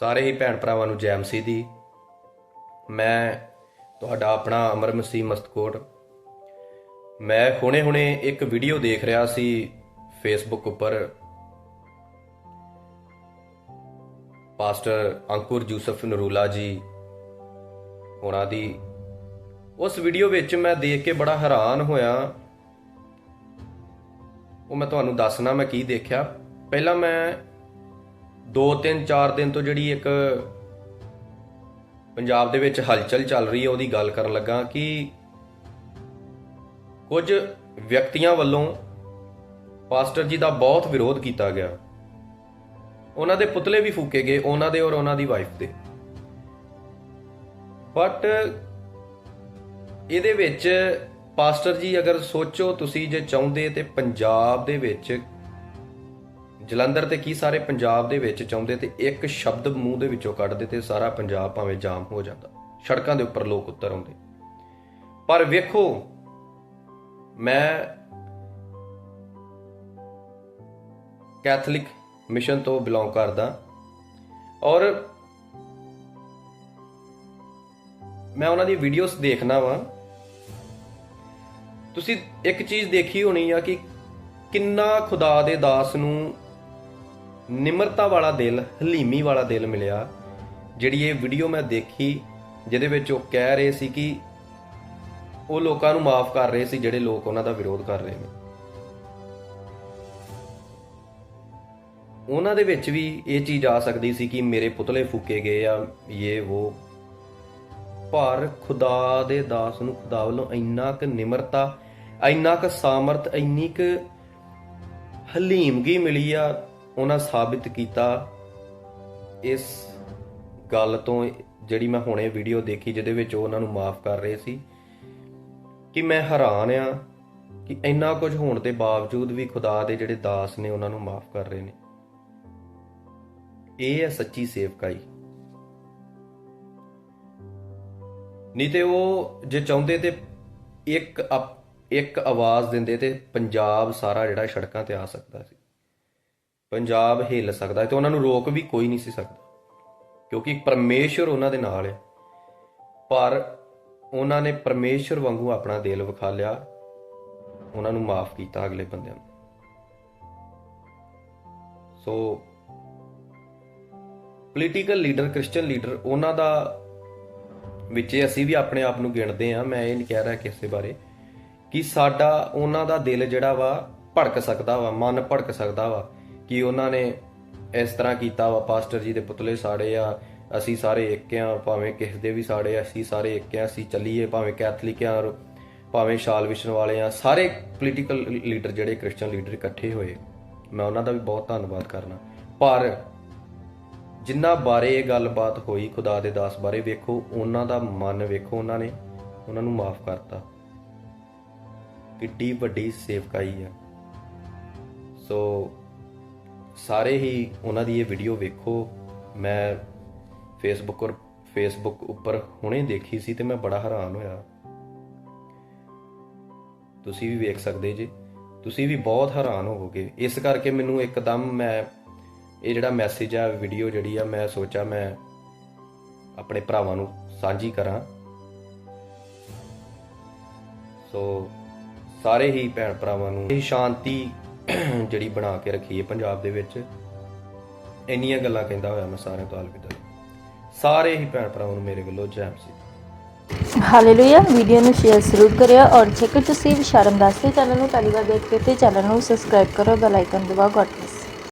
ਸਾਰੇ ਹੀ ਭੈਣ ਭਰਾਵਾਂ ਨੂੰ ਜੈ ਮਸੀਹ ਦੀ। ਮੈਂ ਤੁਹਾਡਾ ਆਪਣਾ ਅਮਰ ਮਸੀਹ ਮਸਤਕੋਟ। ਮੈਂ ਹੁਣੇ-ਹੁਣੇ ਇੱਕ ਵੀਡੀਓ ਦੇਖ ਰਿਹਾ ਸੀ ਫੇਸਬੁੱਕ ਉੱਪਰ। ਪਾਸਟਰ ਅੰਕੁਰ ਯੂਸਫ ਨਰੂਲਾ ਜੀ ਉਹਨਾਂ ਦੀ। ਉਸ ਵੀਡੀਓ ਵਿੱਚ ਮੈਂ ਦੇਖ ਕੇ ਬੜਾ ਹੈਰਾਨ ਹੋਇਆ। ਉਹ ਮੈਂ ਤੁਹਾਨੂੰ ਦੱਸਣਾ ਮੈਂ ਕੀ ਦੇਖਿਆ। ਪਹਿਲਾਂ ਮੈਂ 2 3 4 ਦਿਨ ਤੋਂ ਜਿਹੜੀ ਇੱਕ ਪੰਜਾਬ ਦੇ ਵਿੱਚ ਹਲਚਲ ਚੱਲ ਰਹੀ ਹੈ, ਉਹਦੀ ਗੱਲ ਕਰਨ ਲੱਗਾ ਕਿ ਕੁਝ ਵਿਅਕਤੀਆਂ ਵੱਲੋਂ ਪਾਸਟਰ ਜੀ ਦਾ ਬਹੁਤ ਵਿਰੋਧ ਕੀਤਾ ਗਿਆ। ਉਹਨਾਂ ਦੇ ਪੁਤਲੇ ਵੀ ਫੂਕੇ ਗਏ, ਉਹਨਾਂ ਦੇ ਔਰ ਉਹਨਾਂ ਦੀ ਵਾਈਫ ਦੇ। ਬਟ ਇਹਦੇ ਵਿੱਚ ਪਾਸਟਰ ਜੀ ਅਗਰ ਸੋਚੋ, ਤੁਸੀਂ ਜੇ ਚਾਹੁੰਦੇ ਤੇ ਪੰਜਾਬ ਦੇ ਵਿੱਚ ਜਲੰਧਰ ਤੇ ਕੀ ਸਾਰੇ ਪੰਜਾਬ ਦੇ ਵਿੱਚ ਚਾਹੁੰਦੇ ਤੇ ਇੱਕ ਸ਼ਬਦ ਮੂੰਹ ਦੇ ਵਿੱਚੋਂ ਕੱਢਦੇ ਤੇ ਸਾਰਾ ਪੰਜਾਬ ਭਾਵੇਂ ਜਾਮ ਹੋ ਜਾਂਦਾ। ਸੜਕਾਂ ਦੇ ਉੱਪਰ ਲੋਕ ਉਤਰ ਆਉਂਦੇ। ਪਰ ਵੇਖੋ, ਮੈਂ ਕੈਥੋਲਿਕ ਮਿਸ਼ਨ ਤੋਂ ਬਿਲੋਂਗ ਕਰਦਾ ਔਰ ਮੈਂ ਉਹਨਾਂ ਦੀ ਵੀਡੀਓਜ਼ ਦੇਖਣਾ ਵਾਂ। ਤੁਸੀਂ ਇੱਕ ਚੀਜ਼ ਦੇਖੀ ਹੋਣੀ ਆ ਕਿ ਕਿੰਨਾ ਖੁਦਾ ਦੇ ਦਾਸ ਨੂੰ ਨਿਮਰਤਾ ਵਾਲਾ ਦਿਲ, ਹਲੀਮੀ ਵਾਲਾ ਦਿਲ ਮਿਲਿਆ। ਜਿਹੜੀ ਇਹ ਵੀਡੀਓ ਮੈਂ ਦੇਖੀ, ਜਿਹਦੇ ਵਿੱਚ ਉਹ ਕਹਿ ਰਹੇ ਸੀ ਕਿ ਉਹ ਲੋਕਾਂ ਨੂੰ ਮਾਫ ਕਰ ਰਹੇ ਸੀ, ਜਿਹੜੇ ਲੋਕ ਉਹਨਾਂ ਦਾ ਵਿਰੋਧ ਕਰ ਰਹੇ ਨੇ। ਉਹਨਾਂ ਦੇ ਵਿੱਚ ਵੀ ਇਹ ਚੀਜ਼ ਆ ਸਕਦੀ ਸੀ ਕਿ ਮੇਰੇ ਪੁਤਲੇ ਫੂਕੇ ਗਏ ਆ ਇਹ ਉਹ ਪਰ ਖੁਦਾ ਦੇ ਦਾਸ ਨੂੰ, ਖੁਦਾ ਵੱਲੋਂ ਇੰਨਾ ਕੁ ਨਿਮਰਤਾ, ਇੰਨਾ ਕੁ ਸਾਮਰਥ, ਇੰਨੀ ਕੁ ਹਲੀਮਗੀ ਮਿਲੀ ਆ ਉਹਨਾਂ ਸਾਬਿਤ ਕੀਤਾ ਇਸ ਗੱਲ ਤੋਂ ਜਿਹੜੀ ਮੈਂ ਹੁਣੇ ਵੀਡੀਓ ਦੇਖੀ, ਜਿਹਦੇ ਵਿੱਚ ਉਹ ਉਹਨਾਂ ਨੂੰ ਮਾਫ ਕਰ ਰਹੇ ਸੀ ਕਿ ਮੈਂ ਹੈਰਾਨ ਆ ਕਿ ਇੰਨਾ ਕੁਝ ਹੋਣ ਦੇ ਬਾਵਜੂਦ ਵੀ ਖੁਦਾ ਦੇ ਜਿਹੜੇ ਦਾਸ ਨੇ ਉਹਨਾਂ ਨੂੰ ਮਾਫ ਕਰ ਰਹੇ ਨੇ। ਇਹ ਹੈ ਸੱਚੀ ਸੇਵਕਾਈ। ਨਹੀਂ ਤੇ ਉਹ ਜੇ ਚਾਹੁੰਦੇ ਤੇ ਇੱਕ ਅਪ- ਇੱਕ ਆਵਾਜ਼ ਦਿੰਦੇ ਤੇ ਪੰਜਾਬ ਸਾਰਾ ਜਿਹੜਾ ਸੜਕਾਂ ਤੇ ਆ ਸਕਦਾ ਸੀ। ਪੰਜਾਬ ਹਿੱਲ ਸਕਦਾ ਤੇ ਉਹਨਾਂ ਨੂੰ ਰੋਕ ਵੀ ਕੋਈ ਨਹੀਂ ਸੀ ਸਕਦਾ। ਕਿਉਂਕਿ ਪਰਮੇਸ਼ਰ ਉਹਨਾਂ ਦੇ ਨਾਲ ਹੈ। ਪਰ ਉਹਨਾਂ ਨੇ ਪਰਮੇਸ਼ਰ ਵਾਂਗੂ ਆਪਣਾ ਦਿਲ ਵਿਖਾ ਲਿਆ। ਉਹਨਾਂ ਨੂੰ ਮਾਫ ਕੀਤਾ ਅਗਲੇ ਬੰਦਿਆਂ ਨੂੰ। So political leader Christian leader ਉਹਨਾਂ ਦਾ ਵਿੱਚ ਅਸੀਂ ਵੀ ਆਪਣੇ ਆਪ ਨੂੰ ਗਿਣਦੇ ਆ ਮੈਂ ਇਹ ਨਹੀਂ ਕਹਿ ਰਿਹਾ ਕਿਸੇ ਬਾਰੇ ਕਿ ਸਾਡਾ ਉਹਨਾਂ ਦਾ ਦਿਲ ਜਿਹੜਾ ਵਾ ਭੜਕ ਸਕਦਾ ਵਾ, ਮਨ ਭੜਕ ਸਕਦਾ ਵਾ। ਕਿ ਉਹਨਾਂ ਨੇ ਇਸ ਤਰ੍ਹਾਂ ਕੀਤਾ ਵਾ, ਪਾਸਟਰ ਜੀ ਦੇ ਪੁਤਲੇ ਸਾੜੇ ਆ, ਅਸੀਂ ਸਾਰੇ ਇੱਕ ਆ, ਭਾਵੇਂ ਕਿਸੇ ਦੇ ਵੀ ਸਾੜੇ ਅਸੀਂ ਸਾਰੇ ਇੱਕ ਆ, ਅਸੀਂ ਚੱਲੀਏ, ਭਾਵੇਂ ਕੈਥੋਲਿਕ ਆ ਭਾਵੇਂ ਸ਼ਾਲ ਵਿਸ਼ਨ ਵਾਲੇ ਆ, ਸਾਰੇ ਪੋਲੀਟੀਕਲ ਲੀਡਰ ਜਿਹੜੇ ਕ੍ਰਿਸਚੀਅਨ ਲੀਡਰ ਇਕੱਠੇ ਹੋਏ। ਮੈਂ ਉਹਨਾਂ ਦਾ ਵੀ ਬਹੁਤ ਧੰਨਵਾਦ ਕਰਨਾ। ਪਰ ਜਿਨ੍ਹਾਂ ਬਾਰੇ ਇਹ ਗੱਲਬਾਤ ਹੋਈ ਖੁਦਾ ਦੇ ਦਾਸ ਬਾਰੇ, ਵੇਖੋ, ਉਹਨਾਂ ਦਾ ਮਨ ਵੇਖੋ ਉਹਨਾਂ ਨੇ, ਉਹਨਾਂ ਨੂੰ ਮਾਫ ਕਰਤਾ। ਕਿੱਡੀ ਵੱਡੀ ਸੇਵਕਾਈ ਆ। ਸੋ ਸਾਰੇ ਹੀ ਉਹਨਾਂ ਦੀ ਇਹ ਵੀਡੀਓ ਵੇਖੋ। ਮੈਂ ਫੇਸਬੁੱਕ ਔਰ ਫੇਸਬੁੱਕ ਉੱਪਰ ਹੁਣੇ ਦੇਖੀ ਸੀ ਤੇ ਮੈਂ ਬੜਾ ਹੈਰਾਨ ਹੋਇਆ। ਤੁਸੀਂ ਵੀ ਵੇਖ ਸਕਦੇ ਜੇ। ਤੁਸੀਂ ਵੀ ਬਹੁਤ ਹੈਰਾਨ ਹੋਵੋਗੇ। ਇਸ ਕਰਕੇ ਮੈਨੂੰ ਇੱਕਦਮ ਮੈਂ ਇਹ ਜਿਹੜਾ ਮੈਸੇਜ ਆ ਵੀਡੀਓ ਜਿਹੜੀ ਆ, ਮੈਂ ਸੋਚਿਆ ਮੈਂ ਆਪਣੇ ਭਰਾਵਾਂ ਨੂੰ ਸਾਂਝੀ ਕਰਾਂ। ਸੋ ਸਾਰੇ ਹੀ ਭੈਣ ਭਰਾਵਾਂ ਨੂੰ ਇਹ ਸ਼ਾਂਤੀ ਜਿਹੜੀ ਬਣਾ ਕੇ ਰੱਖੀ ਹੈ ਪੰਜਾਬ ਦੇ ਵਿੱਚ, ਇੰਨੀਆਂ ਗੱਲਾਂ ਕਹਿੰਦਾ ਹੋਇਆ ਮੈਂ ਸਾਰਿਆਂ ਤੋਂ ਅਲਵਿਦਾ ਸਾਰੇ ਹੀ ਭੈਣ ਭਰਾਵਾਂ ਨੂੰ ਮੇਰੇ ਵੱਲੋਂ ਜੈ ਮਸੀਹ ਹਾਲੇਲੂਇਆ, ਵੀਡੀਓ ਨੂੰ ਸ਼ੇਅਰ ਜ਼ਰੂਰ ਕਰਿਓ ਔਰ ਜੇਕਰ ਤੁਸੀਂ ਵੀ ਸ਼ਰਮ ਦੱਸਦੇ ਚੈਨਲ ਨੂੰ ਪਹਿਲੀ ਵਾਰ ਦੇਖ ਰਹੇ ਤੇ ਚੈਨਲ ਨੂੰ ਸਬਸਕ੍ਰਾਈਬ ਕਰੋ, ਬੈਲ ਆਈਕਨ ਦਬਾਓ ਗॉड ਬlesਸ